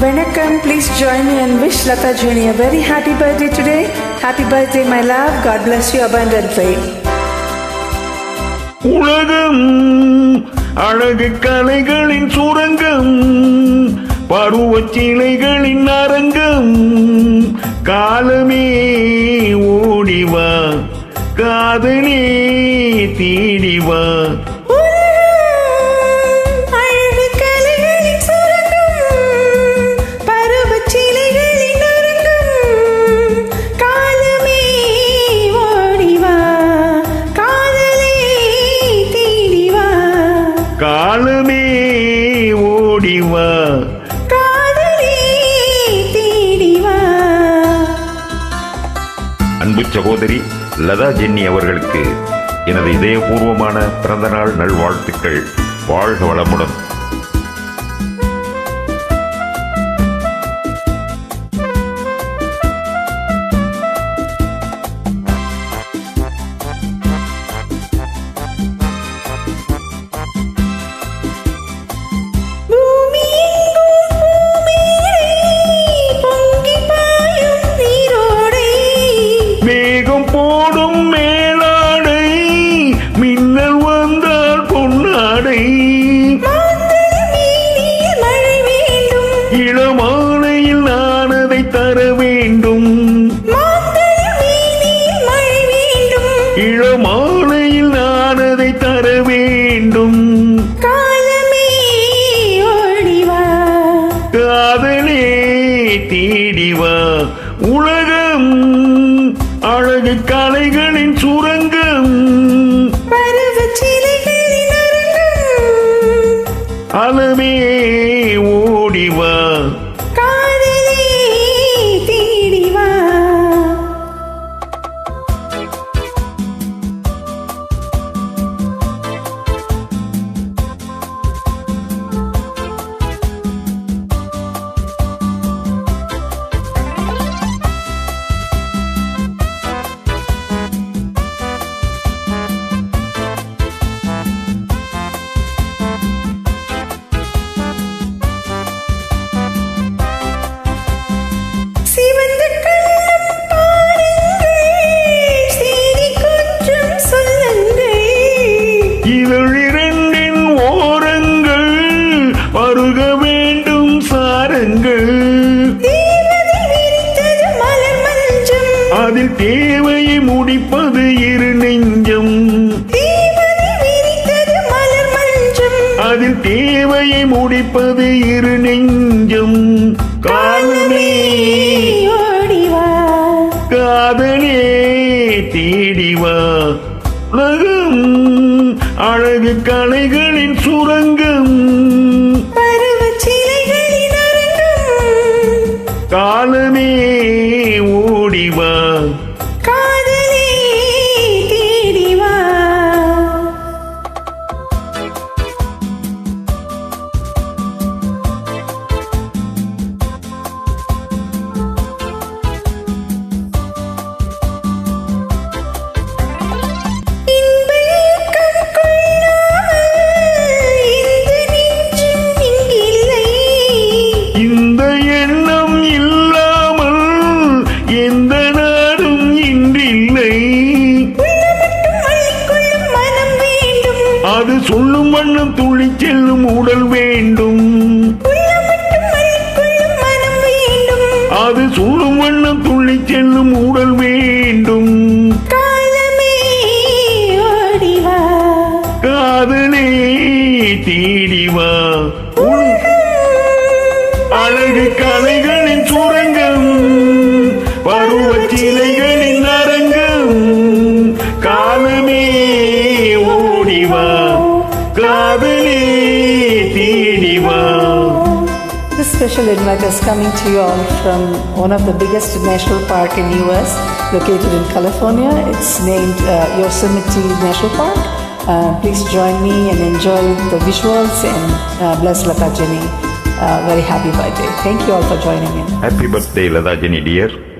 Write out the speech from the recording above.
Vanakkam, please join me and wish Lata Jani a very happy birthday today. Happy birthday, my love. God bless you abundantly. உலகம் அழகு கலைகளின் சுரங்கம் பருவச் சிலைகளின் அரங்கம் அன்பு சகோதரி லதா ஜென்னி அவர்களுக்கு எனது இதயபூர்வமான பிறந்தநாள் நல்வாழ்த்துக்கள். வாழ்க வளமுடன். அதை தர வேண்டும் மழை. இளமாலையில் நான் அதை தர வேண்டும். காதலே தேடிவா உலகம் அழகு கலைகளின் சுரங்கம். அலமே ஓடிவா வேண்டும் சாரங்கள். அதில் தேவையை முடிப்பது இரு நெஞ்சம். அதில் தேவையை முடிப்பது இரு நெஞ்சம் காலமே. காதலே தேடிவா உலகம் அழகு கலைகளின் சுரங்கம் காலமே ஓடிவா. காதல் துள்ளி செல்லும் உடல் வேண்டும். அது சொல்லும் வண்ணம் துள்ளி செல்லும் உடல் வேண்டும். காதலே தேடிவா. அழகு கலைகளின் சுரங்கம் பருவ சிலைகளின் அரங்கம் காலமே ஓடிவா. special invite is coming to you all from one of the biggest national park in US, located in California. It's named uh, Yosemite National Park. Uh, please join me and enjoy the visuals and uh, bless Lata Jenny. Uh, very happy birthday. Thank you all for joining in. Happy birthday, Lata Jenny, dear.